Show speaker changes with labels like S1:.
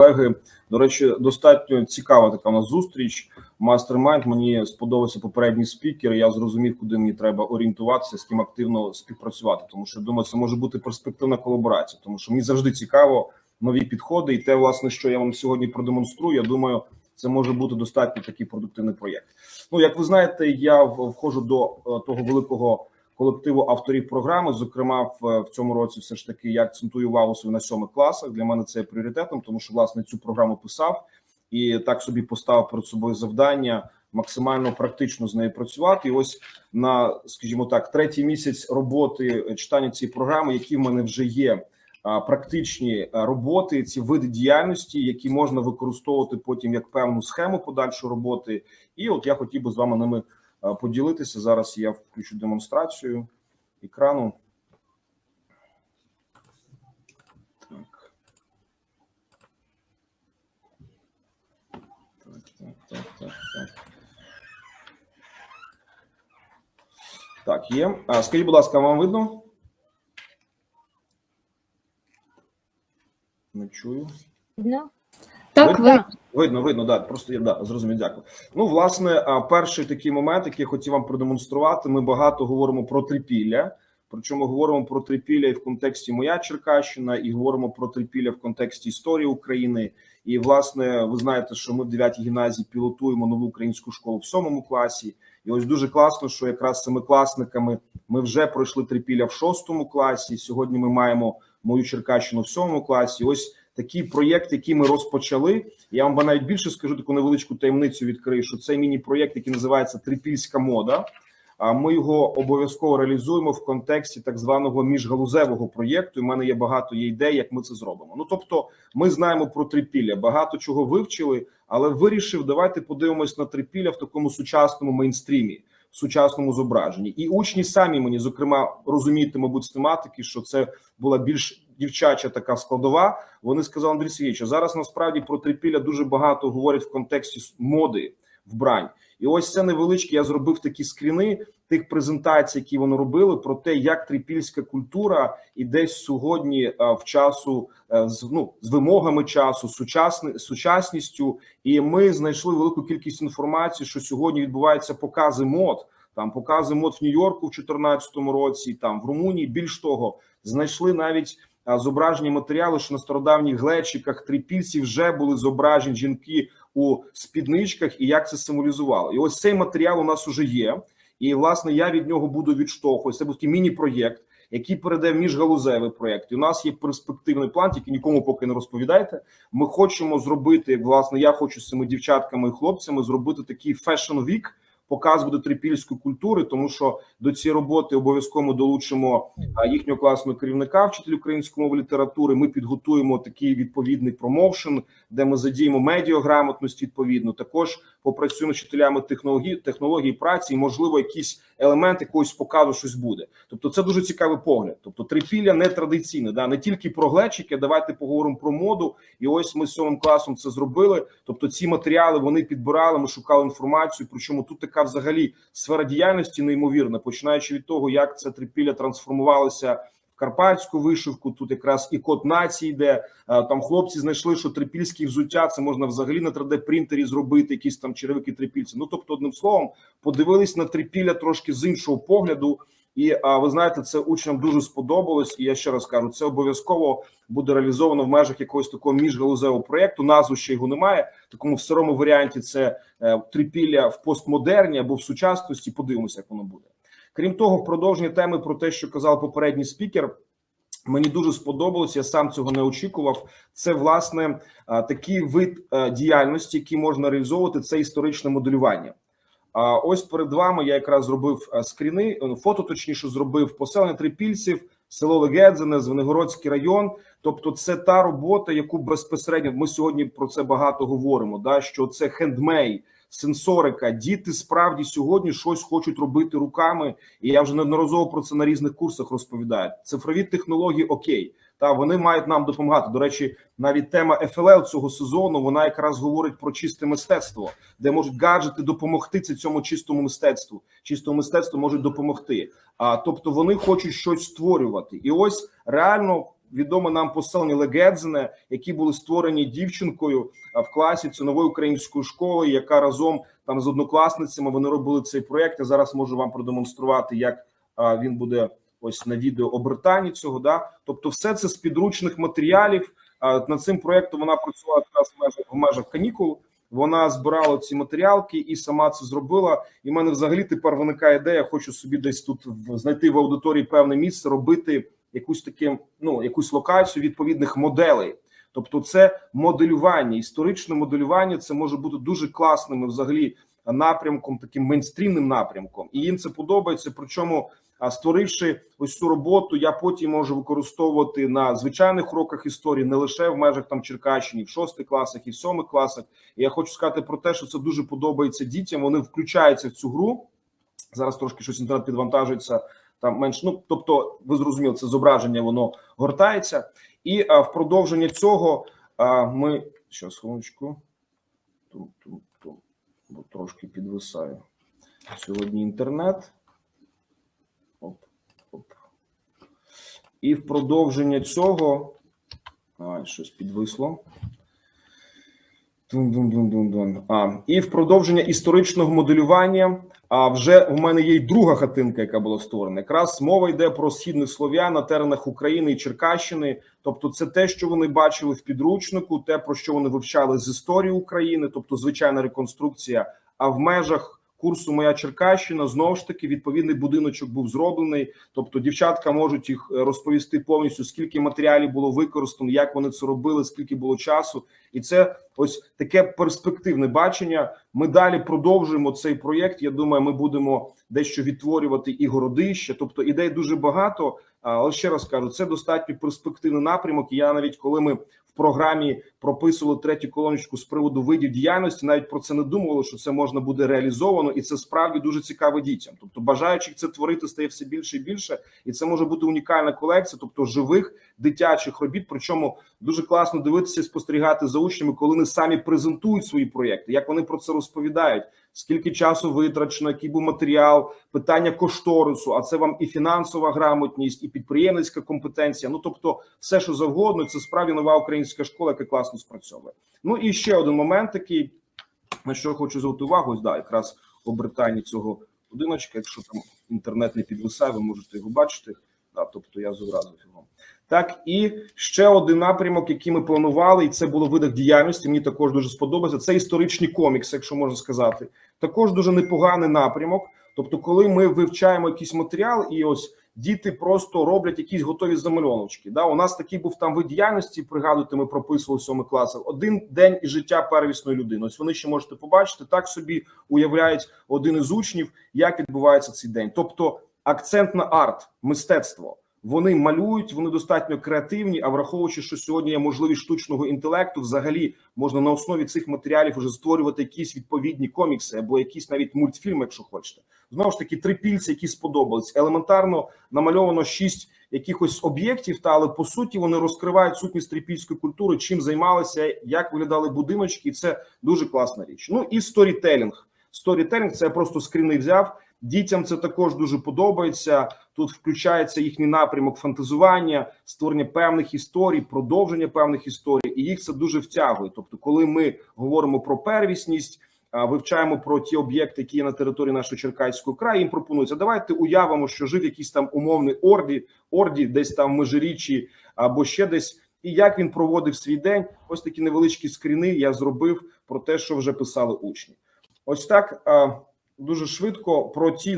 S1: колеги. До речі, достатньо цікава така у нас зустріч. Мастермайнд. Мені сподобався попередній спікер. Я зрозумів, куди мені треба орієнтуватися, з ким активно співпрацювати. Тому що думаю, це може бути перспективна колаборація, тому що мені завжди цікаво нові підходи, і те, власне, що я вам сьогодні продемонструю. Я думаю, це може бути достатньо такий продуктивний проєкт. Ну, як ви знаєте, я входжу до е, того великого колективу авторів програми. Зокрема, в, в цьому році, все ж таки, я акцентую увагу на сьомих класах. Для мене це є пріоритетом, тому що власне цю програму писав і так собі поставив перед собою завдання максимально практично з нею працювати. І ось на, скажімо так, третій місяць роботи е, читання цієї програми, які в мене вже є. Практичні роботи, ці види діяльності, які можна використовувати потім як певну схему подальшої роботи, і от я хотів би з вами ними поділитися. Зараз я включу демонстрацію екрану. Так. Так, так, так, так, так. Так, є. Скажіть, будь ласка, вам видно? Не чую.
S2: Видно?
S3: Так,
S1: Видно?
S3: ви
S1: Видно, видно, да. Просто я да, зрозумів, дякую. Ну, власне, перший такий момент, який я хотів вам продемонструвати. Ми багато говоримо про трипілля. Причому говоримо про трипілля і в контексті моя Черкащина, і говоримо про трипілля в контексті історії України. І власне, ви знаєте, що ми в 9 гімназії пілотуємо нову українську школу в сьомому класі. І ось дуже класно, що якраз з семикласниками ми вже пройшли трипілля в шостому класі. Сьогодні ми маємо мою Черкащину в сьомому класі. Ось такий проєкт, який ми розпочали. Я вам навіть більше скажу таку невеличку таємницю. Відкрию, що це міні-проєкт, який називається Трипільська мода. А ми його обов'язково реалізуємо в контексті так званого міжгалузевого проєкту. У мене є багато є ідей, як ми це зробимо. Ну тобто, ми знаємо про трипілля, багато чого вивчили, але вирішив, давайте подивимось на трипілля в такому сучасному мейнстрімі, в сучасному зображенні. І учні самі мені, зокрема, розумієте, мабуть, з тематики, що це була більш дівчача така складова. Вони сказали Андрій Сергійович, зараз насправді про трипілля дуже багато говорять в контексті моди вбрань. І ось це невеличке. Я зробив такі скріни тих презентацій, які вони робили, про те, як трипільська культура і десь сьогодні а, в часу е, з ну з вимогами часу, сучасни, сучасністю. І ми знайшли велику кількість інформації, що сьогодні відбуваються покази мод. Там покази мод в Нью-Йорку в 2014 році, там в Румунії. Більш того, знайшли навіть зображені матеріали, що на стародавніх глечиках трипільців вже були зображені жінки у спідничках і як це символізувало. І ось цей матеріал у нас уже є. І власне я від нього буду відштовхуватися. Це такий міні-проєкт, який перейде в міжгалузевий проєкт. І у нас є перспективний план, тільки нікому поки не розповідайте. Ми хочемо зробити, власне, я хочу з цими дівчатками і хлопцями зробити такий фешн вік. Показ буде трипільської культури, тому що до цієї роботи обов'язково долучимо їхнього класного керівника, вчитель української мови літератури. Ми підготуємо такий відповідний промоушен, де ми задіємо медіаграмотність відповідно. Також попрацюємо з вчителями технології технології праці, і можливо, якісь елемент якогось показу щось буде. Тобто, це дуже цікавий погляд. Тобто, трипілля не традиційне, да не тільки про глечики. Давайте поговоримо про моду. І ось ми з сьомим класом це зробили. Тобто, ці матеріали вони підбирали. Ми шукали інформацію. Причому тут така взагалі сфера діяльності неймовірна, починаючи від того, як це трипілля трансформувалося. Карпатську вишивку тут якраз і код нації, де е, там хлопці знайшли, що трипільські взуття це можна взагалі на 3D принтері зробити, якісь там черевики трипільці. Ну тобто, одним словом, подивились на трипілля трошки з іншого погляду. І а ви знаєте, це учням дуже сподобалось. І я ще раз кажу, це обов'язково буде реалізовано в межах якогось такого міжгалузевого проєкту. Назву ще його немає. Такому в сирому варіанті це е, трипілля в постмодерні або в сучасності. Подивимося, як воно буде. Крім того, в продовження теми про те, що казав попередній спікер. Мені дуже сподобалось, я сам цього не очікував. Це власне такий вид діяльності, який можна реалізовувати. Це історичне моделювання. Ось перед вами я якраз зробив скріни, е, фото точніше зробив поселення трипільців, село Легедзине, Звенигородський район. Тобто, це та робота, яку безпосередньо ми сьогодні про це багато говоримо. Да, що це хендмей, сенсорика. Діти справді сьогодні щось хочуть робити руками, і я вже неодноразово про це на різних курсах розповідаю. Цифрові технології окей. Та вони мають нам допомагати. До речі, навіть тема ФЛЛ цього сезону вона якраз говорить про чисте мистецтво, де можуть гаджети допомогти це цьому чистому мистецтву. Чистому мистецтву можуть допомогти. А тобто вони хочуть щось створювати, і ось реально відоме нам поселення Легедзене, які були створені дівчинкою в класі це нової української школи, яка разом там з однокласницями вони робили цей проект. Я зараз можу вам продемонструвати, як він буде ось на відео обертанні цього. Да, тобто, все це з підручних матеріалів. Над цим проектом вона працювала якраз в межах в межах канікул. Вона збирала ці матеріалки і сама це зробила. І в мене взагалі тепер виникає ідея. Хочу собі десь тут знайти в аудиторії певне місце, робити якусь таке, ну якусь локацію відповідних моделей. Тобто, це моделювання, історичне моделювання. Це може бути дуже класним взагалі напрямком, таким мейнстрімним напрямком, і їм це подобається. Причому, а, створивши ось цю роботу, я потім можу використовувати на звичайних уроках історії, не лише в межах там Черкащині, в шостих класах і в сьомих класах. І я хочу сказати про те, що це дуже подобається дітям. Вони включаються в цю гру. Зараз трошки щось інтернет підвантажується. Там менш, ну тобто, ви зрозуміли, це зображення, воно гортається, і а, в продовження цього а, ми щас, хвилиночку. Тум, тум, тум. Бо трошки підвисає сьогодні інтернет. І в продовження цього. А, щось підвисло. Дун-дун-дун-дун-дун. А, і в продовження історичного моделювання. А вже у мене є й друга хатинка, яка була створена. Якраз мова йде про східних слов'ян на теренах України і Черкащини. Тобто, це те, що вони бачили в підручнику, те про що вони вивчали з історії України, тобто звичайна реконструкція. А в межах курсу Моя Черкащина знову ж таки відповідний будиночок був зроблений. Тобто, дівчатка можуть їх е, розповісти повністю, скільки матеріалів було використано, як вони це робили, скільки було часу, і це ось таке перспективне бачення. Ми далі продовжуємо цей проєкт. Я думаю, ми будемо дещо відтворювати і городище. Тобто ідей дуже багато. Але ще раз кажу, це достатньо перспективний напрямок. Я навіть коли ми в програмі прописували третю колоночку з приводу видів діяльності, навіть про це не думали, що це можна буде реалізовано, і це справді дуже цікаво дітям. Тобто, бажаючих це творити стає все більше і більше, і це може бути унікальна колекція, тобто живих дитячих робіт. Причому дуже класно дивитися, і спостерігати за учнями, коли вони самі презентують свої проєкти, як вони про це розповідають. Скільки часу витрачено, який був матеріал, питання кошторису, а це вам і фінансова грамотність, і підприємницька компетенція. Ну тобто, все, що завгодно, це справді нова українська школа, яка класно спрацьовує. Ну і ще один момент, такий на що хочу звернути увагу, да, якраз обертання цього будиночка. Якщо там інтернет не підвисає, ви можете його бачити. Да, тобто я зобразив його. Так, і ще один напрямок, який ми планували, і це було видах діяльності. Мені також дуже сподобається. Це історичні комікси, якщо можна сказати. Також дуже непоганий напрямок. Тобто, коли ми вивчаємо якийсь матеріал, і ось діти просто роблять якісь готові замальовочки. Да, у нас такий був там вид діяльності. Пригадуєте, ми прописували сьомих класах один день із життя первісної людини. Ось вони ще можете побачити. Так собі уявляють один із учнів, як відбувається цей день. Тобто, акцент на арт, мистецтво. Вони малюють, вони достатньо креативні. А враховуючи, що сьогодні є можливість штучного інтелекту, взагалі можна на основі цих матеріалів вже створювати якісь відповідні комікси або якісь навіть мультфільми, якщо хочете. Знову ж таки, три пільці, які сподобались. Елементарно намальовано шість якихось об'єктів, та але по суті вони розкривають сутність трипільської культури, чим займалися, як виглядали будиночки, і це дуже класна річ. Ну і сторітелінг. Сторітелінг це я просто скріни взяв. Дітям це також дуже подобається. Тут включається їхній напрямок фантазування, створення певних історій, продовження певних історій, і їх це дуже втягує. Тобто, коли ми говоримо про первісність, вивчаємо про ті об'єкти, які є на території нашого Черкаського краю. Їм пропонується. Давайте уявимо, що жив якийсь там умовний орді, орді, десь там в межиріччі або ще десь. І як він проводив свій день? Ось такі невеличкі скріни я зробив про те, що вже писали учні. Ось так дуже швидко про ті